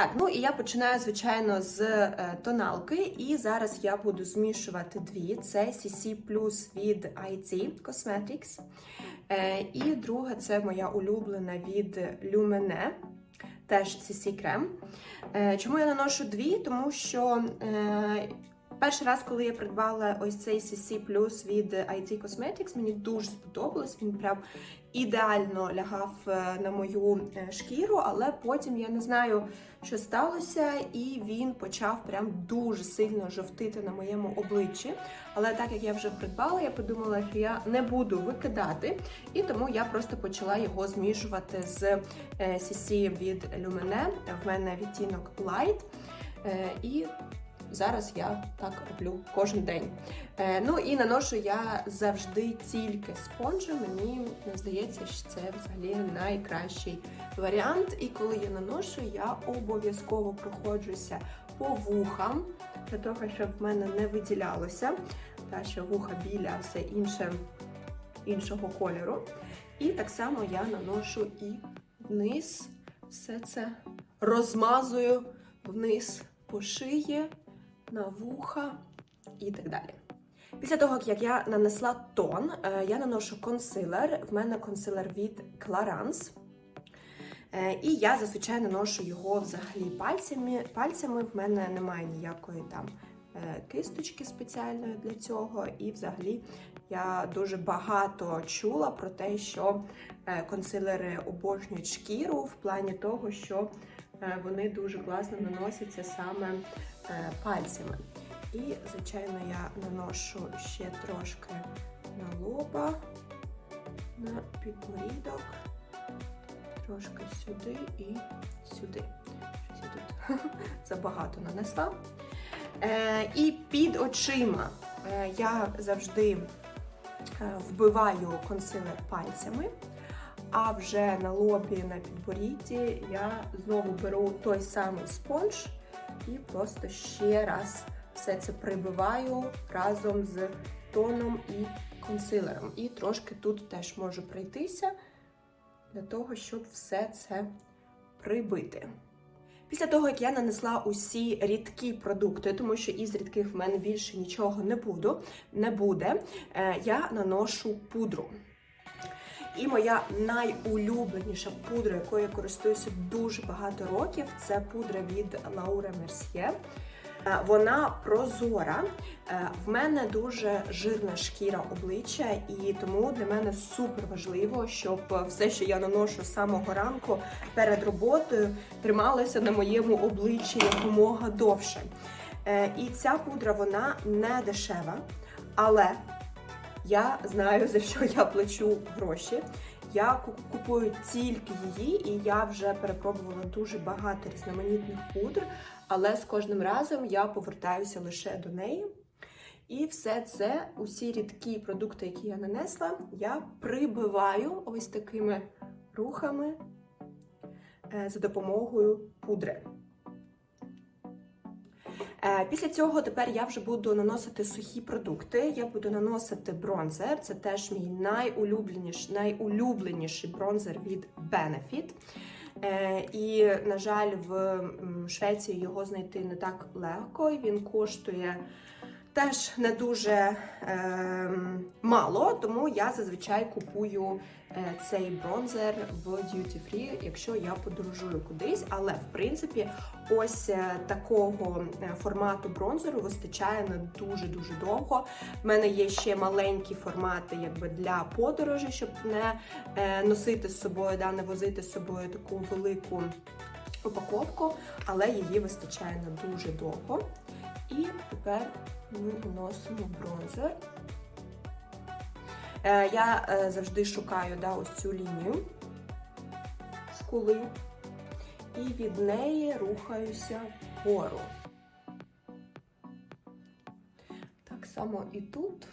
Так, ну і я починаю, звичайно, з е, тоналки, і зараз я буду змішувати дві: це CC Plus від IT Cosmetics. Е, і друга це моя улюблена від Lumene, теж CC крем. Е, чому я наношу дві? Тому що. Е, Перший раз, коли я придбала ось цей CC Plus від IT Cosmetics, мені дуже сподобалось. Він прям ідеально лягав е, на мою е, шкіру, але потім я не знаю, що сталося, і він почав прям дуже сильно жовтити на моєму обличчі. Але так як я вже придбала, я подумала, що я не буду викидати, і тому я просто почала його змішувати з е, CC від Lumene. В мене відтінок Light. Е, І Зараз я так роблю кожен день. Е, ну і наношу я завжди тільки спонжем. Мені здається, що це взагалі найкращий варіант. І коли я наношу, я обов'язково проходжуся по вухам, для того, щоб в мене не виділялося, та що вуха біля, все інше іншого кольору. І так само я наношу і вниз, все це розмазую вниз по шиї на вуха і так далі. Після того, як я нанесла тон, е, я наношу консилер. В мене консилер від Clarins. Е, І я зазвичай наношу його взагалі пальцями. Пальцями в мене немає ніякої там е, кисточки спеціальної для цього. І взагалі я дуже багато чула про те, що консилери обожнюють шкіру в плані того, що вони дуже класно наносяться саме пальцями. І, звичайно, я наношу ще трошки на лоба, на підборідок, трошки сюди і сюди. Щось я тут забагато нанесла. Е, і під очима е, я завжди е, вбиваю консилер пальцями. А вже на лобі, на підборідді я знову беру той самий спонж і просто ще раз все це прибиваю разом з тоном і консилером. І трошки тут теж можу пройтися для того, щоб все це прибити. Після того, як я нанесла усі рідкі продукти, тому що із рідких в мене більше нічого не буду, не буде, е, я наношу пудру. І моя найулюбленіша пудра, якою я користуюся дуже багато років, це пудра від Laura Mercier. Е, Вона прозора. Е, В мене дуже жирна шкіра обличчя, і тому для мене супер важливо, щоб все, що я наношу з самого ранку перед роботою, трималося на моєму обличчі якомога довше. Е, І ця пудра вона не дешева, але я знаю, за що я плачу гроші. Я купую тільки її, і я вже перепробувала дуже багато різноманітних пудр, але з кожним разом я повертаюся лише до неї. І все це, усі рідкі продукти, які я нанесла, я прибиваю ось такими рухами е, за допомогою пудри. Е, Після цього тепер я вже буду наносити сухі продукти. Я буду наносити бронзер. Це теж мій найулюбленіший, найулюбленіший бронзер від Benefit. Е, І, на жаль, в Швеції його знайти не так легко. Він коштує теж не дуже е, мало, тому я зазвичай купую е, цей бронзер в Duty Free, якщо я подорожую кудись. Але в принципі, ось е, такого е, формату бронзеру вистачає на дуже дуже довго. В мене є ще маленькі формати, якби для подорожі, щоб не носити з собою, да, не возити з собою таку велику упаковку, але її вистачає на дуже довго. І тепер ми наносимо бронзер. Е, Я е, завжди шукаю да, ось цю лінію шкули, і від неї рухаюся вгору. Так само і тут.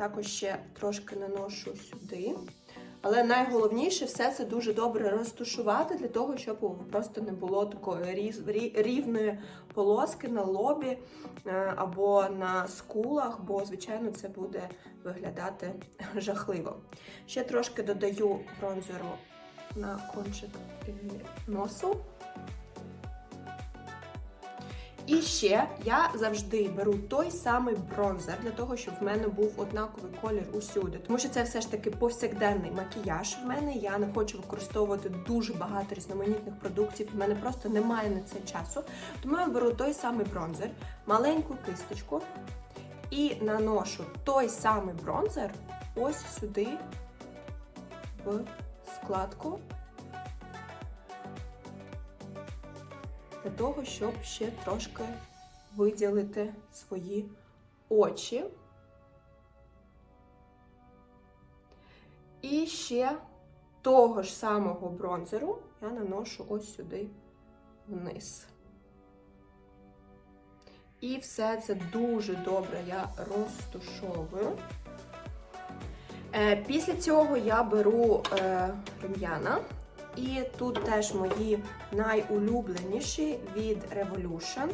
Також ще трошки наношу сюди. Але найголовніше все це дуже добре розтушувати для того, щоб просто не було такої рівної полоски на лобі е, або на скулах, бо, звичайно, це буде виглядати жахливо. Ще трошки додаю бронзеру на кончик носу. І ще я завжди беру той самий бронзер для того, щоб в мене був однаковий колір усюди. Тому що це все ж таки повсякденний макіяж в мене. Я не хочу використовувати дуже багато різноманітних продуктів. В мене просто немає на це часу. Тому я беру той самий бронзер, маленьку кисточку і наношу той самий бронзер ось сюди в складку. Для того, щоб ще трошки виділити свої очі. І ще того ж самого бронзеру я наношу ось сюди вниз. І все це дуже добре я розтушовую. Е, Після цього я беру е, рум'яна. І тут теж мої найулюбленіші від Revolution.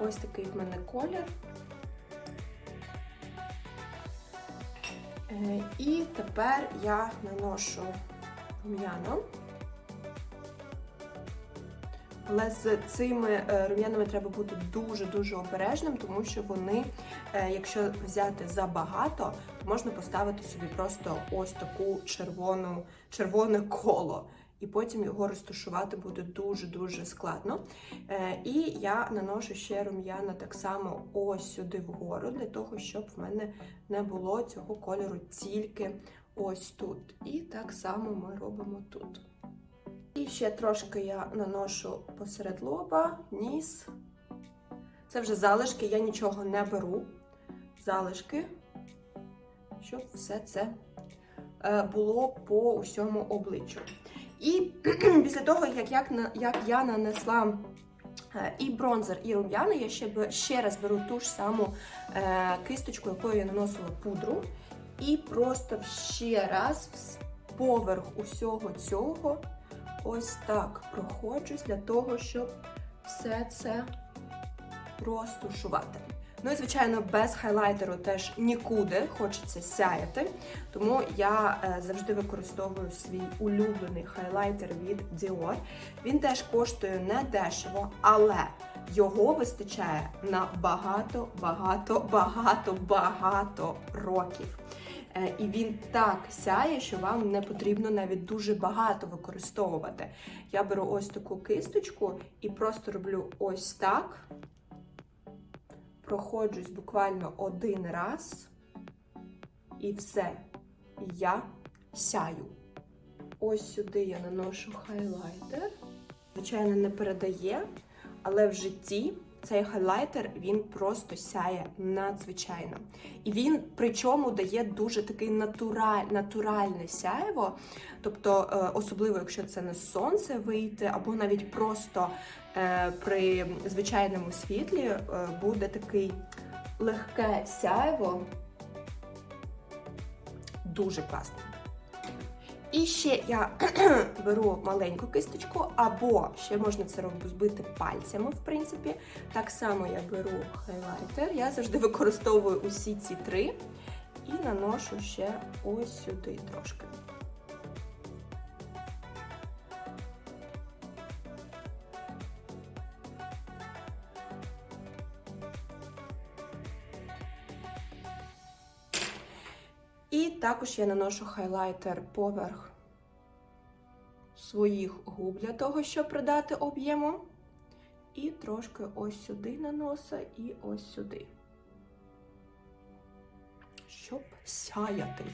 Ось такий в мене колір. Е, І тепер я наношу рум'яна. Але з цими е, рум'янами треба бути дуже-дуже обережним, тому що вони, е, якщо взяти забагато, то можна поставити собі просто ось таку червону, червоне коло. І потім його розташувати буде дуже-дуже складно. Е, І я наношу ще рум'яна так само ось сюди вгору, для того, щоб в мене не було цього кольору тільки ось тут. І так само ми робимо тут. І ще трошки я наношу посеред лоба, ніс. Це вже залишки, я нічого не беру. Залишки, щоб все це е, було по усьому обличчю. І після того, як, як, як я нанесла е, і бронзер, і рум'яна, я ще, ще раз беру ту ж саму е, кисточку, якою я наносила пудру. І просто ще раз поверх усього цього ось так проходжусь для того, щоб все це розтушувати. Ну і звичайно, без хайлайтеру теж нікуди хочеться сяяти. Тому я е, завжди використовую свій улюблений хайлайтер від Dior. Він теж коштує не дешево, але його вистачає на багато, багато, багато, багато років. Е, І він так сяє, що вам не потрібно навіть дуже багато використовувати. Я беру ось таку кисточку і просто роблю ось так. Проходжусь буквально один раз, і все. Я сяю. Ось сюди я наношу хайлайтер. Звичайно, не передає, але в житті цей хайлайтер він просто сяє надзвичайно. І він причому дає дуже такий натураль, натуральне сяєво. Тобто, е, особливо, якщо це не сонце вийти, або навіть просто при звичайному світлі е, буде такий легке сяєво. Дуже класно. І ще я беру маленьку кисточку, або ще можна це робити пальцями, в принципі. Так само я беру хайлайтер. Я завжди використовую усі ці три і наношу ще ось сюди трошки. Також я наношу хайлайтер поверх своїх губ для того, щоб придати об'єму. І трошки ось сюди на носа і ось сюди. Щоб сяяти.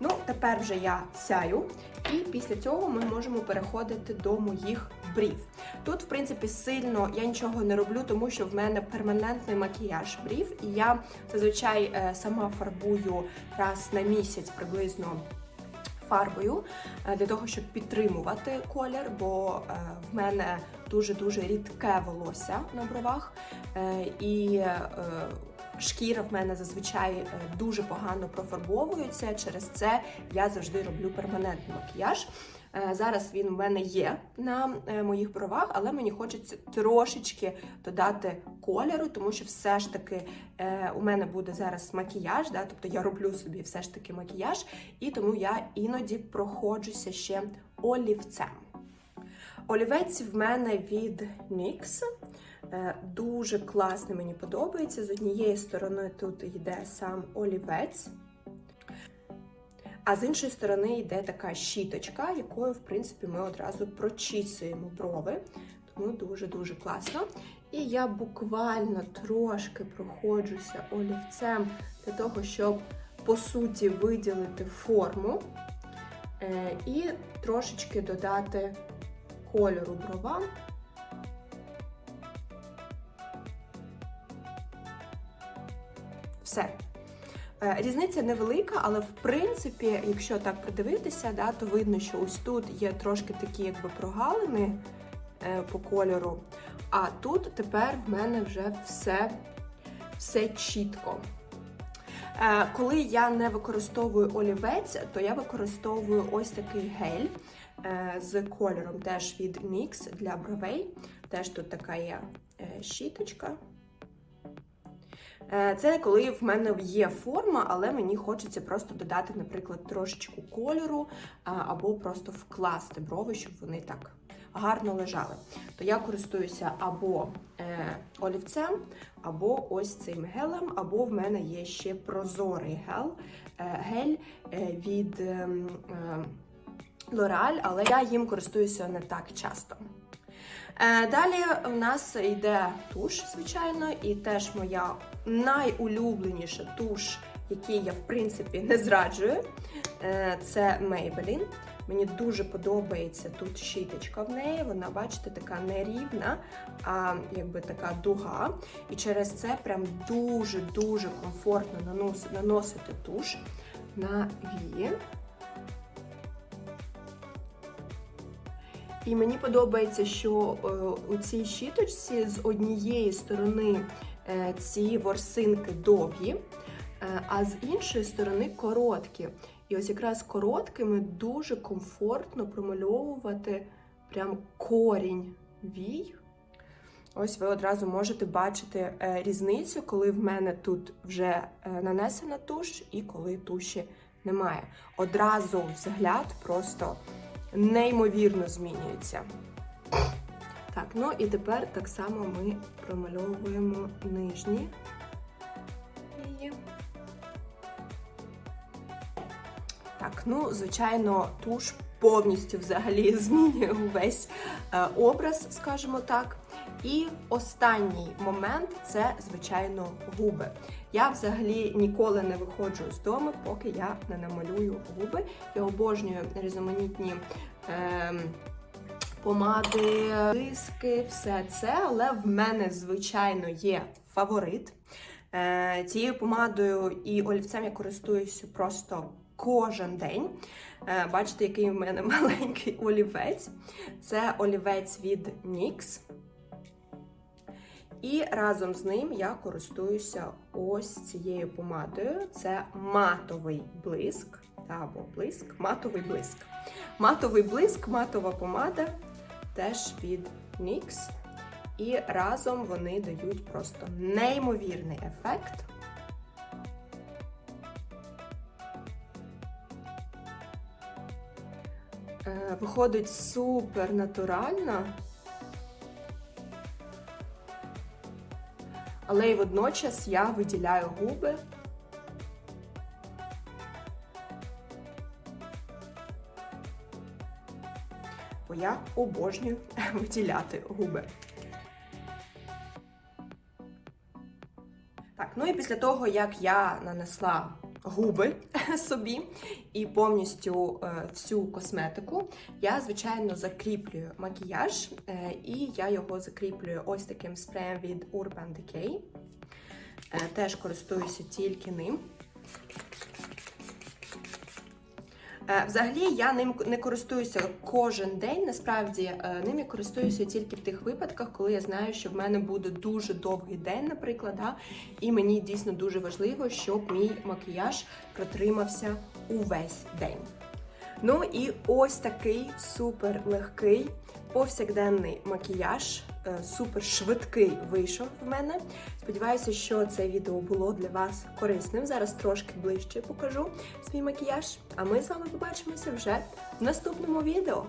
Ну, тепер вже я сяю, і після цього ми можемо переходити до моїх брів. Тут, в принципі, сильно я нічого не роблю, тому що в мене перманентний макіяж брів, і я зазвичай е, сама фарбую раз на місяць приблизно фарбою е, для того, щоб підтримувати колір, бо е, в мене дуже-дуже рідке волосся на бровах. І шкіра в мене зазвичай е, дуже погано профарбовується. Через це я завжди роблю перманентний макіяж. Е, Зараз він в мене є на е, моїх бровах, але мені хочеться трошечки додати кольору, тому що все ж таки у мене буде зараз макіяж, да, тобто я роблю собі все ж таки макіяж, і тому я іноді проходжуся ще олівцем. Олівець в мене від NYX. Е, Дуже класний, мені подобається. З однієї сторони тут йде сам олівець, а з іншої сторони йде така щіточка, якою, в принципі, ми одразу прочісуємо брови. Тому дуже-дуже класно. І я буквально трошки проходжуся олівцем для того, щоб по суті виділити форму е, і трошечки додати кольору бровам. Все. Е, Різниця невелика, але в принципі, якщо так придивитися, да, то видно, що ось тут є трошки такі якби прогалини е, по кольору. А тут тепер в мене вже все, все чітко. Е, Коли я не використовую олівець, то я використовую ось такий гель з кольором теж від NYX для бровей. Теж тут така є щіточка. Е, Це коли в мене є форма, але мені хочеться просто додати, наприклад, трошечку кольору або просто вкласти брови, щоб вони так гарно лежали. То я користуюся або е, олівцем, або ось цим гелем, або в мене є ще прозорий гел, е, гель е, від е, L'Oreal, але я їм користуюся не так часто. Е, Далі у нас йде туш, звичайно, і теж моя найулюбленіша туш, який я, в принципі, не зраджую. Е, Це Maybelline. Мені дуже подобається тут щіточка в неї. Вона, бачите, така нерівна, а якби така дуга. І через це прям дуже-дуже комфортно наносити туш на вії. І мені подобається, що е, у цій щіточці з однієї сторони е, ці ворсинки довгі, е, а з іншої сторони короткі. І ось якраз короткими дуже комфортно промальовувати прям корінь вій. Ось ви одразу можете бачити різницю, коли в мене тут вже нанесена туш і коли туші немає. Одразу взгляд просто неймовірно змінюється. Так, ну і тепер так само ми промальовуємо нижні. Так, ну, звичайно, туш повністю взагалі змінює увесь е, образ, скажімо так. І останній момент це, звичайно, губи. Я взагалі ніколи не виходжу з дому, поки я не намалюю губи. Я обожнюю різноманітні е, помади, диски, все це, але в мене, звичайно, є фаворит. Е, цією помадою і олівцем я користуюся просто кожен день. Е, бачите, який в мене маленький олівець. Це олівець від NYX. І разом з ним я користуюся ось цією помадою. Це матовий блиск. Або блиск, матовий блиск. Матовий блиск, матова помада теж від NYX. І разом вони дають просто неймовірний ефект. Е, Виходить супер натурально. Але й водночас я виділяю губи. Бо я обожнюю виділяти губи. Так, ну і після того, як я нанесла губи собі і повністю е, всю косметику, я, звичайно, закріплюю макіяж, е, і я його закріплюю ось таким спреєм від Urban Decay. Е, теж користуюся тільки ним. Е, Взагалі я ним не користуюся кожен день. Насправді е, ним я користуюся тільки в тих випадках, коли я знаю, що в мене буде дуже довгий день, наприклад, да? і мені дійсно дуже важливо, щоб мій макіяж протримався увесь день. Ну і ось такий супер легкий повсякденний макіяж, е, супер швидкий вийшов в мене. Сподіваюся, що це відео було для вас корисним. Зараз трошки ближче покажу свій макіяж. А ми з вами побачимося вже в наступному відео.